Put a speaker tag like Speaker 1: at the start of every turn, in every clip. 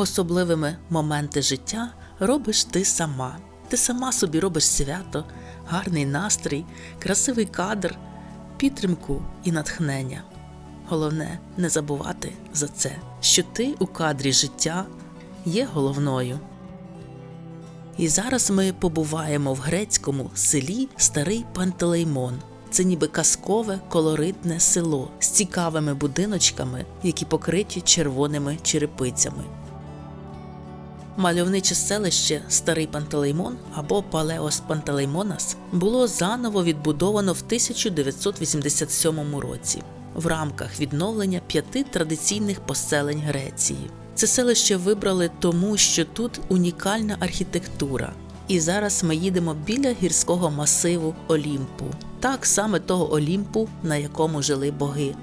Speaker 1: Особливими моменти життя робиш ти сама. Ти сама собі робиш свято, гарний настрій, красивий кадр, підтримку і натхнення. Головне не забувати за це, що ти у кадрі життя є головною. І зараз ми побуваємо в грецькому селі Старий Пантелеймон. Це ніби казкове колоритне село з цікавими будиночками, які покриті червоними черепицями. Мальовниче селище Старий Пантелеймон або Палеос Пантелеймонас було заново відбудовано в 1987 році в рамках відновлення п'яти традиційних поселень Греції. Це селище вибрали тому, що тут унікальна архітектура. І зараз ми їдемо біля гірського масиву Олімпу, так саме того Олімпу, на якому жили боги.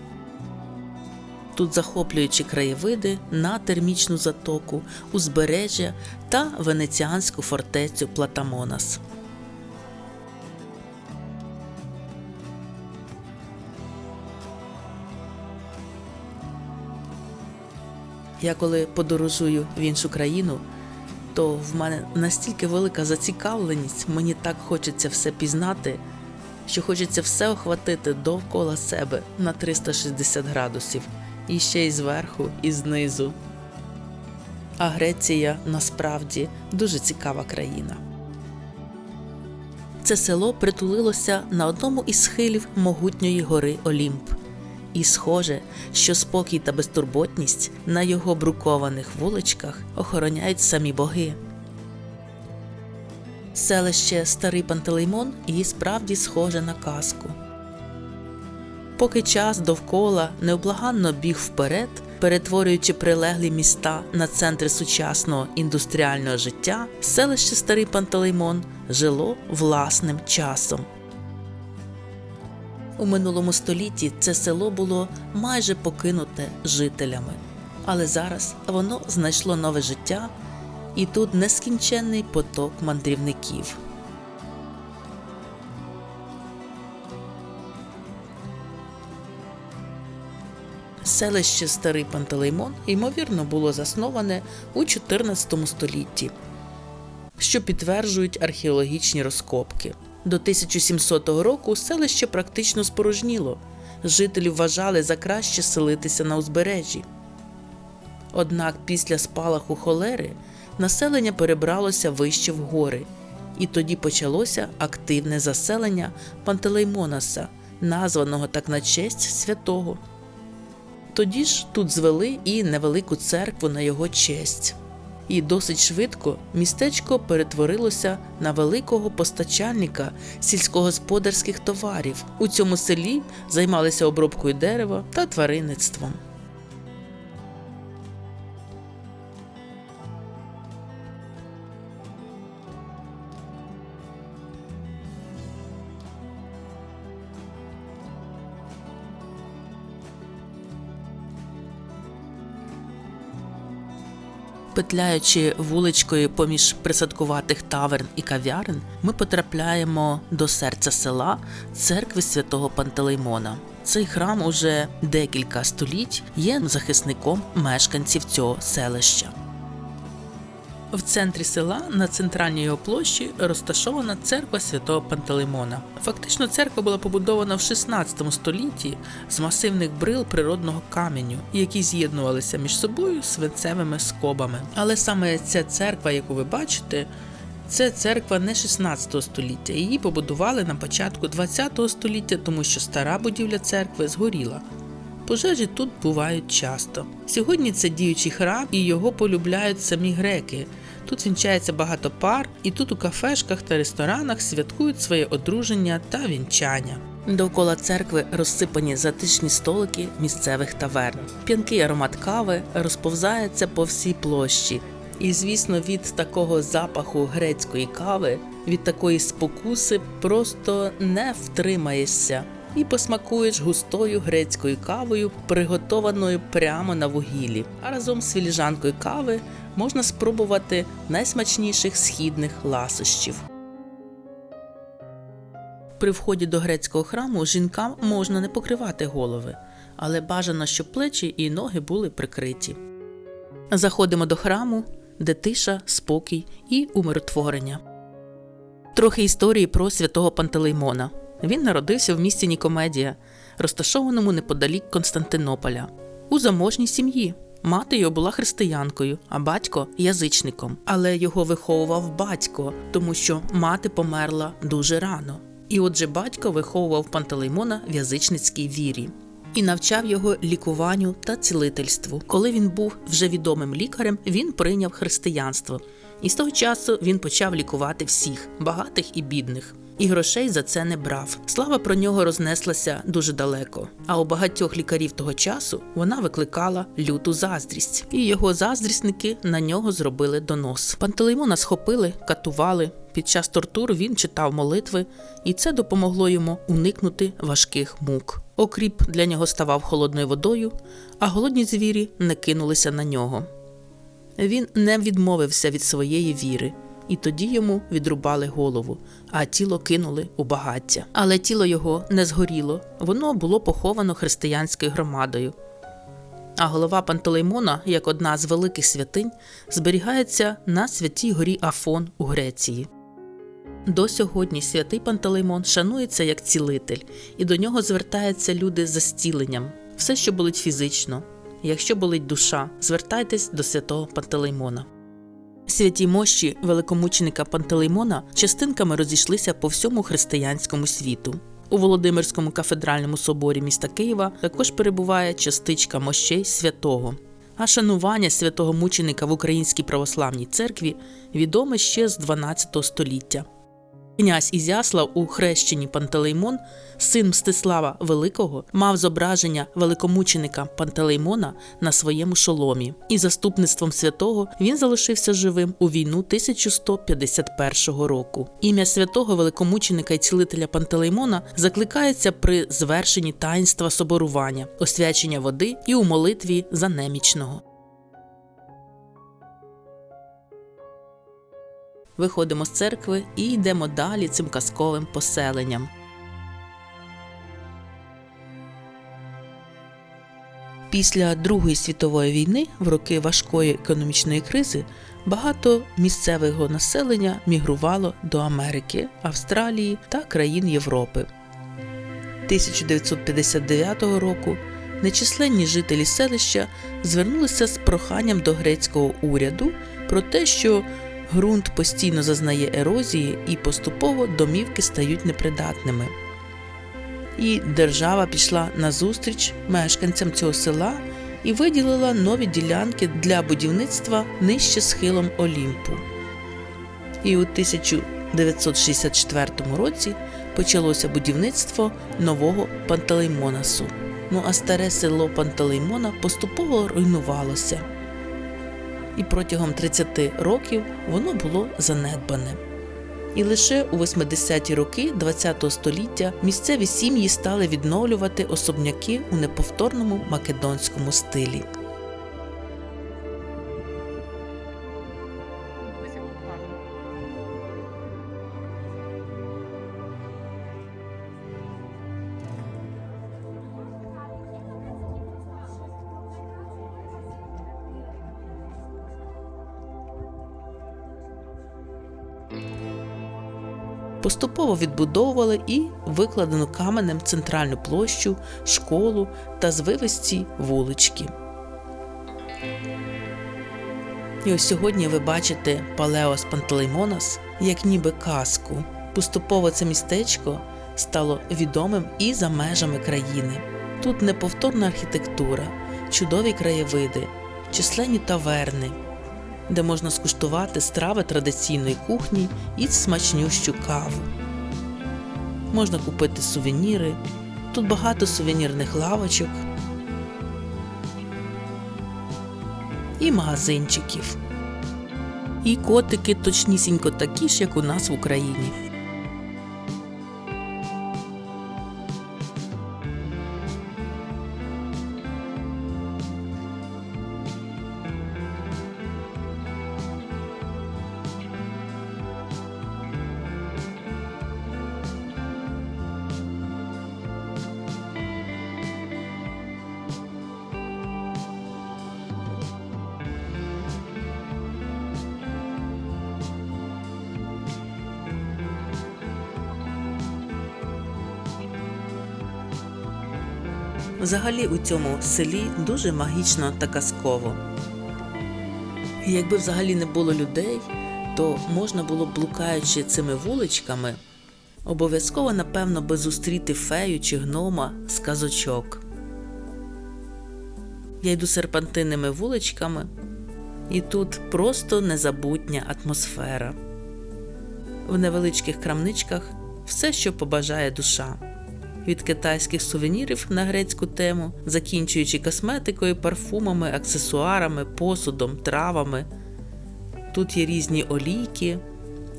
Speaker 1: Тут захоплюючі краєвиди на термічну затоку, узбережжя та венеціанську фортецю Платамонас. Я коли подорожую в іншу країну, то в мене настільки велика зацікавленість, мені так хочеться все пізнати, що хочеться все охватити довкола себе на 360 градусів, і ще й зверху, і знизу. А Греція насправді дуже цікава країна. Це село притулилося на одному із схилів могутньої гори Олімп. І схоже, що спокій та безтурботність на його брукованих вуличках охороняють самі боги. Селище Старий Пантелеймон і справді схоже на казку. Поки час довкола необлаганно біг вперед, перетворюючи прилеглі міста на центри сучасного індустріального життя, селище Старий Пантелеймон жило власним часом. У минулому столітті це село було майже покинуте жителями, але зараз воно знайшло нове життя, і тут нескінченний поток мандрівників. Селище Старий Пантелеймон, ймовірно, було засноване у 14 столітті, що підтверджують археологічні розкопки. До 1700 року селище практично спорожніло. Жителі вважали за краще селитися на узбережжі. Однак після спалаху холери населення перебралося вище в гори, і тоді почалося активне заселення Пантелеймонаса, названого так на честь святого. Тоді ж тут звели і невелику церкву на його честь. І досить швидко містечко перетворилося на великого постачальника сільськогосподарських товарів. У цьому селі займалися обробкою дерева та тваринництвом. Петляючи вуличкою поміж присадкуватих таверн і кав'ярн, ми потрапляємо до серця села церкви святого Пантелеймона. Цей храм уже декілька століть є захисником мешканців цього селища. В центрі села на центральній його площі розташована церква святого Пантелеймона. Фактично, церква була побудована в 16 столітті з масивних брил природного каменю, які з'єднувалися між собою свинцевими скобами. Але саме ця церква, яку ви бачите, це церква не 16 століття. Її побудували на початку 20 століття, тому що стара будівля церкви згоріла. Пожежі тут бувають часто. Сьогодні це діючий храм, і його полюбляють самі греки. Тут вінчається багато пар, і тут у кафешках та ресторанах святкують своє одруження та вінчання. Довкола церкви розсипані затишні столики місцевих таверн. П'янкий аромат кави розповзається по всій площі. І, звісно, від такого запаху грецької кави, від такої спокуси просто не втримаєшся і посмакуєш густою грецькою кавою, приготованою прямо на вугіллі. А разом з філіжанкою кави можна спробувати найсмачніших східних ласощів. При вході до грецького храму жінкам можна не покривати голови, але бажано, щоб плечі і ноги були прикриті. Заходимо до храму, де тиша, спокій і умиротворення. Трохи історії про святого Пантелеймона. Він народився в місті Нікомедія, розташованому неподалік Константинополя, у заможній сім'ї. Мати його була християнкою, а батько язичником. Але його виховував батько, тому що мати померла дуже рано. І отже, батько виховував Пантелеймона в язичницькій вірі і навчав його лікуванню та цілительству. Коли він був вже відомим лікарем, він прийняв християнство. І з того часу він почав лікувати всіх багатих і бідних. І грошей за це не брав. Слава про нього рознеслася дуже далеко. А у багатьох лікарів того часу вона викликала люту заздрість, і його заздрісники на нього зробили донос. Пантелеймона схопили, катували. Під час тортур він читав молитви, і це допомогло йому уникнути важких мук. Окріп для нього ставав холодною водою, а голодні звірі не кинулися на нього. Він не відмовився від своєї віри, і тоді йому відрубали голову, а тіло кинули у багаття. Але тіло його не згоріло, воно було поховано християнською громадою. А голова Пантелеймона, як одна з великих святинь, зберігається на святій горі Афон у Греції. До сьогодні святий Пантелеймон шанується як цілитель, і до нього звертаються люди за зціленням, все, що болить фізично. Якщо болить душа, звертайтесь до святого Пантелеймона. Святі мощі великомученика Пантелеймона частинками розійшлися по всьому християнському світу. У Володимирському кафедральному соборі міста Києва також перебуває частичка мощей святого. А шанування святого мученика в Українській православній церкві відоме ще з 12 століття. Князь Ізяслав у хрещенні Пантелеймон, син Мстислава Великого, мав зображення великомученика Пантелеймона на своєму шоломі, і заступництвом святого він залишився живим у війну 1151 року. Ім'я святого великомученика і цілителя Пантелеймона закликається при звершенні таїнства соборування, освячення води і у молитві за немічного. Виходимо з церкви і йдемо далі цим казковим поселенням. Після Другої світової війни, в роки важкої економічної кризи, багато місцевого населення мігрувало до Америки, Австралії та країн Європи. 1959 року нечисленні жителі селища звернулися з проханням до грецького уряду про те, що ґрунт постійно зазнає ерозії і поступово домівки стають непридатними. І держава пішла назустріч мешканцям цього села і виділила нові ділянки для будівництва нижче схилом Олімпу. І у 1964 році почалося будівництво нового Пантелеймонасу. Ну а старе село Пантелеймона поступово руйнувалося і протягом 30 років воно було занедбане. І лише у 80-ті роки ХХ століття місцеві сім'ї стали відновлювати особняки у неповторному македонському стилі. Поступово відбудовували і викладену каменем центральну площу, школу та звивисті вулички. І ось сьогодні ви бачите Палеос Пантелеймонас як ніби казку. Поступово це містечко стало відомим і за межами країни. Тут неповторна архітектура, чудові краєвиди, численні таверни де можна скуштувати страви традиційної кухні і смачнющу каву. Можна купити сувеніри, тут багато сувенірних лавочок і магазинчиків. І котики точнісінько такі ж, як у нас в Україні. Взагалі у цьому селі дуже магічно та казково. І якби взагалі не було людей, то можна було б блукаючи цими вуличками, обов'язково, напевно, би зустріти фею чи гнома з казочок. Я йду серпантинними вуличками, і тут просто незабутня атмосфера. В невеличких крамничках все, що побажає душа. Від китайських сувенірів на грецьку тему, закінчуючи косметикою, парфумами, аксесуарами, посудом, травами. Тут є різні олійки,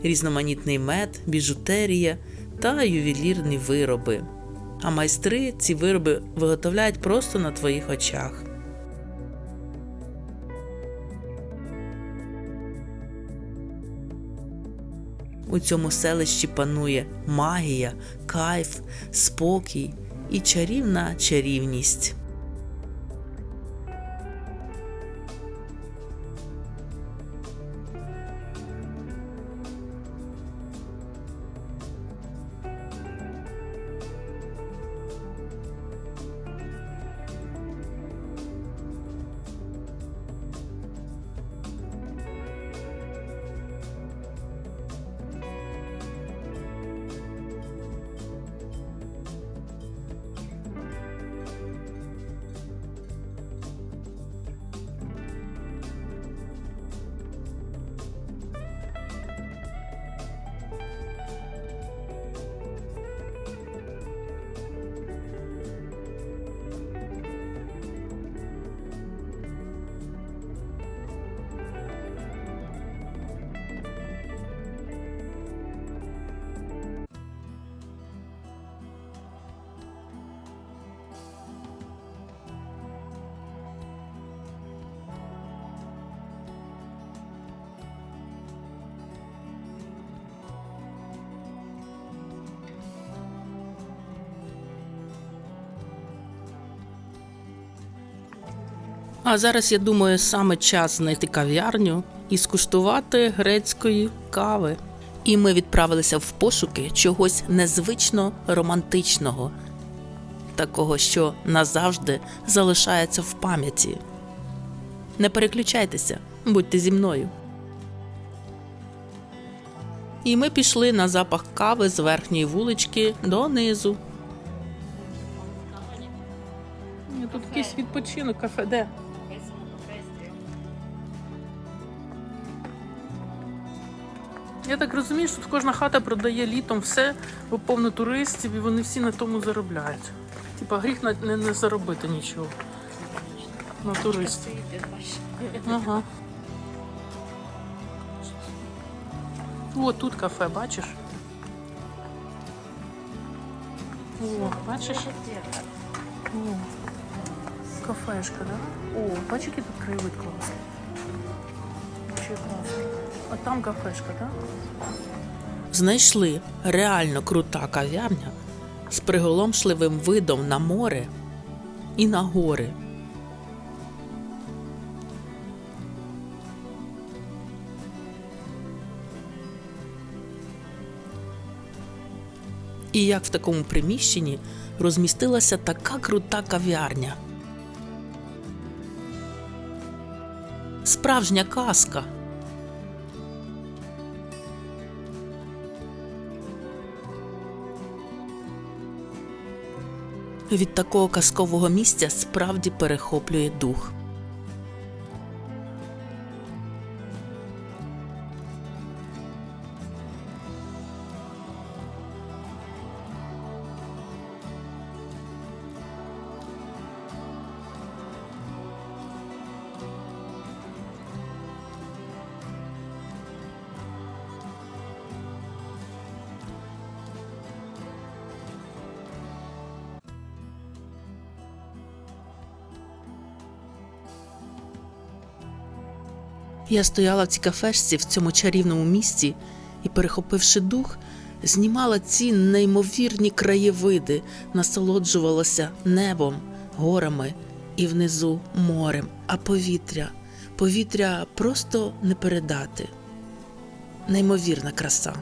Speaker 1: різноманітний мед, біжутерія та ювелірні вироби. А майстри ці вироби виготовляють просто на твоїх очах. У цьому селищі панує магія, кайф, спокій і чарівна чарівність. А зараз я думаю, саме час знайти кав'ярню і скуштувати грецької кави. І ми відправилися в пошуки чогось незвично романтичного, такого, що назавжди залишається в пам'яті. Не переключайтеся, будьте зі мною. І ми пішли на запах кави з верхньої вулички донизу. Тут якийсь відпочинок, кафе, де? Я так розумію, що тут кожна хата продає літом все, бо повно туристів, і вони всі на тому заробляють. Типа гріх на- не, не заробити нічого. На туристів. Ага. О, тут кафе, бачиш? О, бачиш? О, кафешка, да? О, бачиш, який тут краєвид класний. Ще класно. Там кафешка, так? Знайшли реально крута кав'ярня з приголомшливим видом на море і на гори. І як в такому приміщенні розмістилася така крута кав'ярня. Справжня казка. Від такого казкового місця справді перехоплює дух. Я стояла в цій кафешці в цьому чарівному місці і, перехопивши дух, знімала ці неймовірні краєвиди, насолоджувалася небом, горами і внизу морем, а повітря, повітря просто не передати. Неймовірна краса.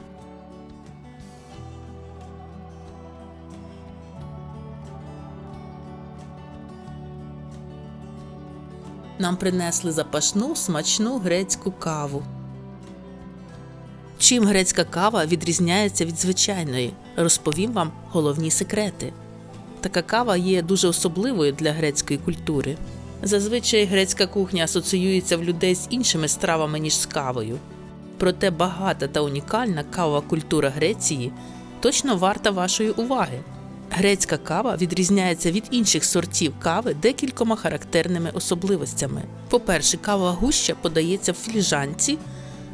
Speaker 1: Нам принесли запашну смачну грецьку каву. Чим грецька кава відрізняється від звичайної, розповім вам головні секрети. Така кава є дуже особливою для грецької культури. Зазвичай грецька кухня асоціюється в людей з іншими стравами, ніж з кавою. Проте багата та унікальна кавова культура Греції точно варта вашої уваги. Грецька кава відрізняється від інших сортів кави декількома характерними особливостями. По-перше, кавова гуща подається в філіжанці,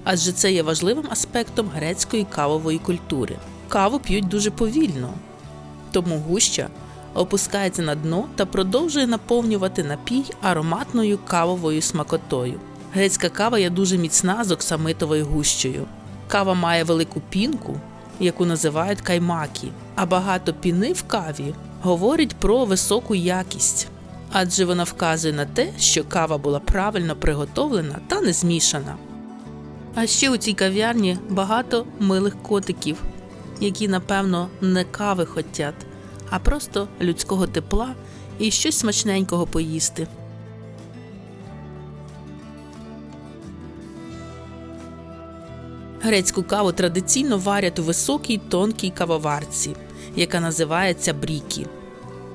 Speaker 1: адже це є важливим аспектом грецької кавової культури. Каву п'ють дуже повільно, тому гуща опускається на дно та продовжує наповнювати напій ароматною кавовою смакотою. Грецька кава є дуже міцна з оксамитовою гущею. Кава має велику пінку, яку називають каймакі, а багато піни в каві говорить про високу якість, адже вона вказує на те, що кава була правильно приготовлена та не змішана. А ще у цій кав'ярні багато милих котиків, які, напевно, не кави хотять, а просто людського тепла і щось смачненького поїсти. Грецьку каву традиційно варять у високій тонкій кавоварці, яка називається брікі.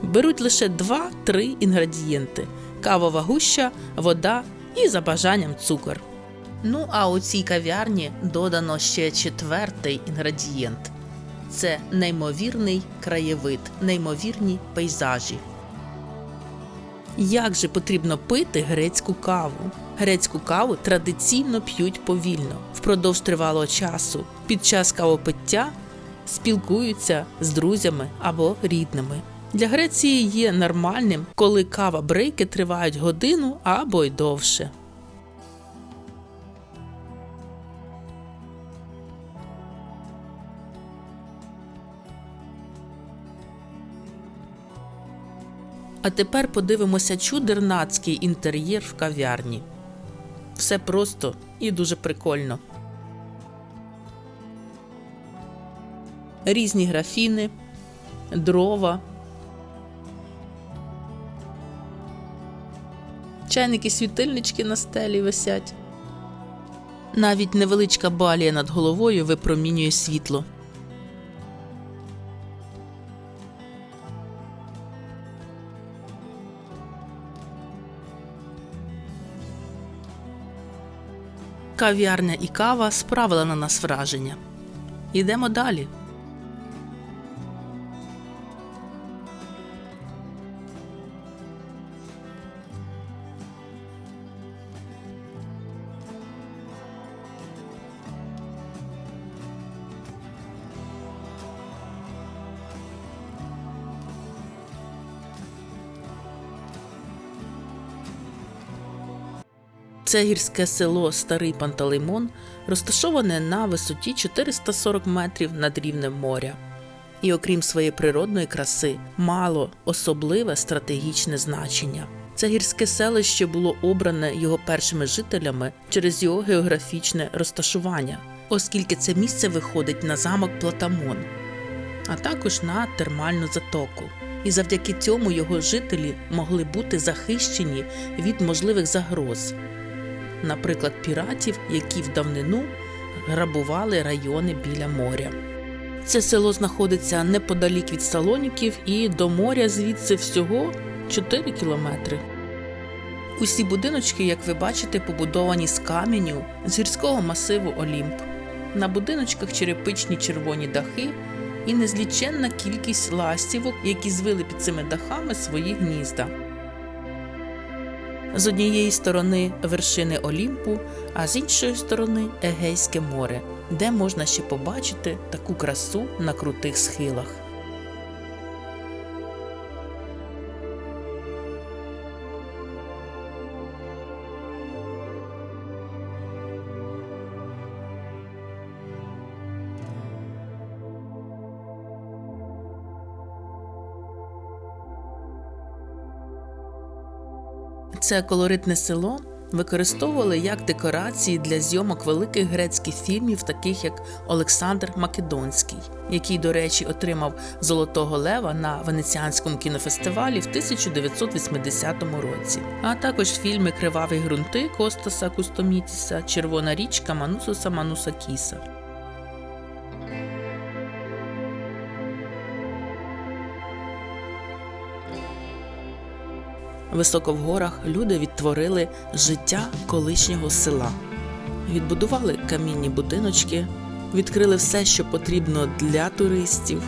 Speaker 1: Беруть лише 2-3 інгредієнти: кавова гуща, вода і за бажанням цукор. Ну а у цій кав'ярні додано ще четвертий інгредієнт це неймовірний краєвид, неймовірні пейзажі. Як же потрібно пити грецьку каву? Грецьку каву традиційно п'ють повільно впродовж тривалого часу. Під час кавопиття спілкуються з друзями або рідними. Для Греції є нормальним, коли кава брейки тривають годину або й довше. А тепер подивимося чудернацький інтер'єр в кав'ярні. Все просто і дуже прикольно. Різні графіни, дрова, чайники світильнички на стелі висять. Навіть невеличка балія над головою випромінює світло. Кав'ярня і кава справила на нас враження. Йдемо далі. Це гірське село Старий Пантелеймон розташоване на висоті 440 метрів над рівнем моря. І окрім своєї природної краси, мало особливе стратегічне значення. Це гірське селище було обране його першими жителями через його географічне розташування, оскільки це місце виходить на замок Платамон, а також на термальну затоку. І завдяки цьому його жителі могли бути захищені від можливих загроз наприклад, піратів, які в давнину грабували райони біля моря. Це село знаходиться неподалік від Салоніків і до моря звідси всього 4 кілометри. Усі будиночки, як ви бачите, побудовані з каменю з гірського масиву Олімп. На будиночках черепичні червоні дахи і незліченна кількість ластівок, які звили під цими дахами свої гнізда. З однієї сторони вершини Олімпу, а з іншої сторони Егейське море, де можна ще побачити таку красу на крутих схилах. Це колоритне село використовували як декорації для зйомок великих грецьких фільмів, таких як Олександр Македонський, який, до речі, отримав Золотого Лева на Венеціанському кінофестивалі в 1980 році, а також фільми Криваві ґрунти Костаса Кустомітіса, Червона річка Манусуса Манусакіса. Високо в горах люди відтворили життя колишнього села, відбудували камінні будиночки, відкрили все, що потрібно для туристів,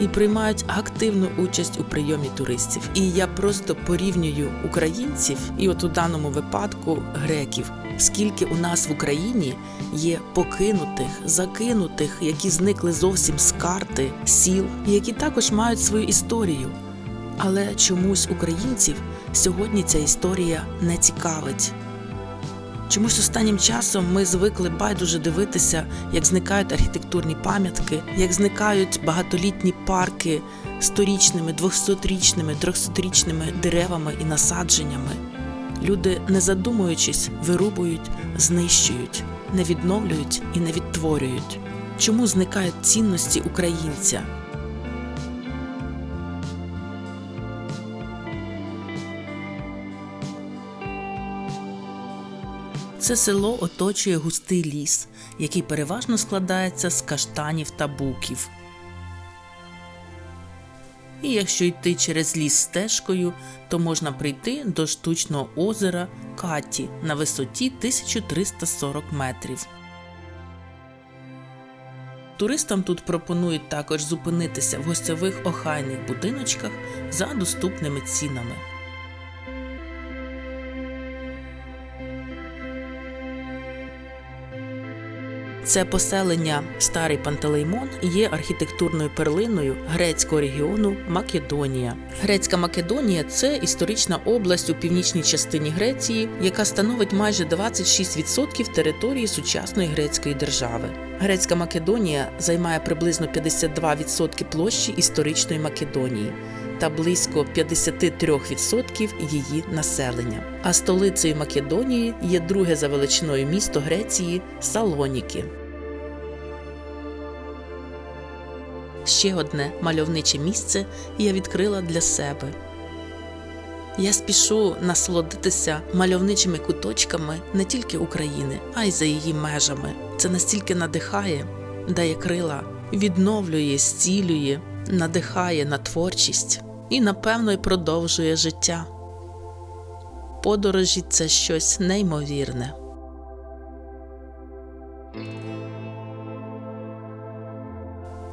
Speaker 1: і приймають активну участь у прийомі туристів. І я просто порівнюю українців і, от у даному випадку, греків. Скільки у нас в Україні є покинутих, закинутих, які зникли зовсім з карти сіл, які також мають свою історію. Але чомусь українців сьогодні ця історія не цікавить. Чомусь останнім часом ми звикли байдуже дивитися, як зникають архітектурні пам'ятки, як зникають багатолітні парки сторічними, двохсотрічними, трьохсотрічними деревами і насадженнями. Люди, не задумуючись, вирубують, знищують, не відновлюють і не відтворюють. Чому зникають цінності українця? Це село оточує густий ліс, який переважно складається з каштанів та буків. І якщо йти через ліс стежкою, то можна прийти до штучного озера Каті на висоті 1340 метрів. Туристам тут пропонують також зупинитися в гостьових охайних будиночках за доступними цінами. Це поселення Старий Пантелеймон є архітектурною перлиною грецького регіону Македонія. Грецька Македонія це історична область у північній частині Греції, яка становить майже 26% території сучасної грецької держави. Грецька Македонія займає приблизно 52% площі історичної Македонії. Та близько 53% її населення. А столицею Македонії є друге за величиною місто Греції Салоніки. Ще одне мальовниче місце я відкрила для себе. Я спішу насолодитися мальовничими куточками не тільки України, а й за її межами. Це настільки надихає, дає крила, відновлює, зцілює, надихає на творчість і, напевно, й продовжує життя. Подорожі це щось неймовірне.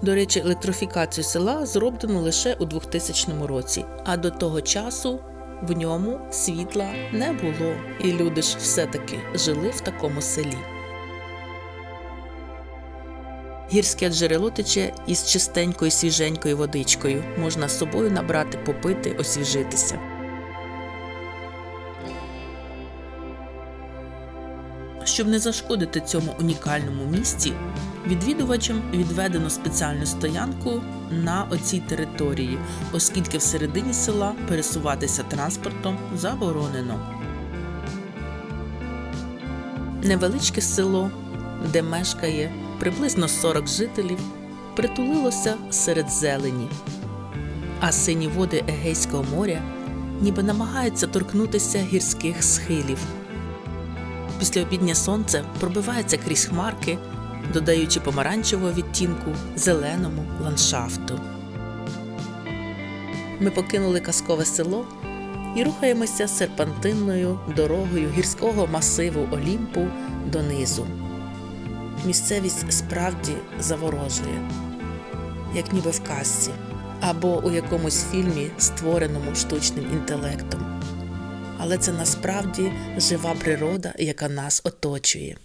Speaker 1: До речі, електрифікацію села зроблено лише у 2000 році, а до того часу в ньому світла не було, і люди ж все-таки жили в такому селі. Гірське джерело тече із чистенькою свіженькою водичкою. Можна з собою набрати, попити, освіжитися. Щоб не зашкодити цьому унікальному місці, відвідувачам відведено спеціальну стоянку на оцій території, оскільки всередині села пересуватися транспортом заборонено. Невеличке село, де мешкає приблизно 40 жителів, притулилося серед зелені, а сині води Егейського моря ніби намагаються торкнутися гірських схилів. Післяобіднє сонце пробивається крізь хмарки, додаючи помаранчевого відтінку зеленому ландшафту. Ми покинули казкове село і рухаємося серпантинною дорогою гірського масиву Олімпу донизу. Місцевість справді заворожує, як ніби в казці, або у якомусь фільмі, створеному штучним інтелектом але це насправді жива природа, яка нас оточує.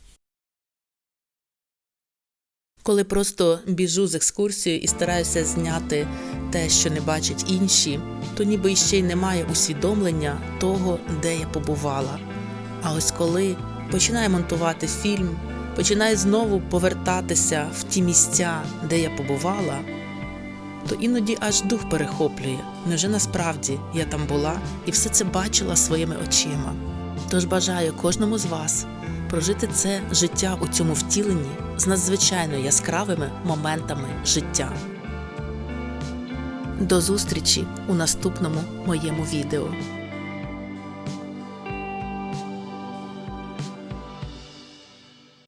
Speaker 1: Коли просто біжу з екскурсією і стараюся зняти те, що не бачать інші, то ніби іще й немає усвідомлення того, де я побувала. А ось коли починаю монтувати фільм, починаю знову повертатися в ті місця, де я побувала, то іноді аж дух перехоплює. Невже насправді я там була і все це бачила своїми очима? Тож бажаю кожному з вас прожити це життя у цьому втіленні з надзвичайно яскравими моментами життя. До зустрічі у наступному моєму відео.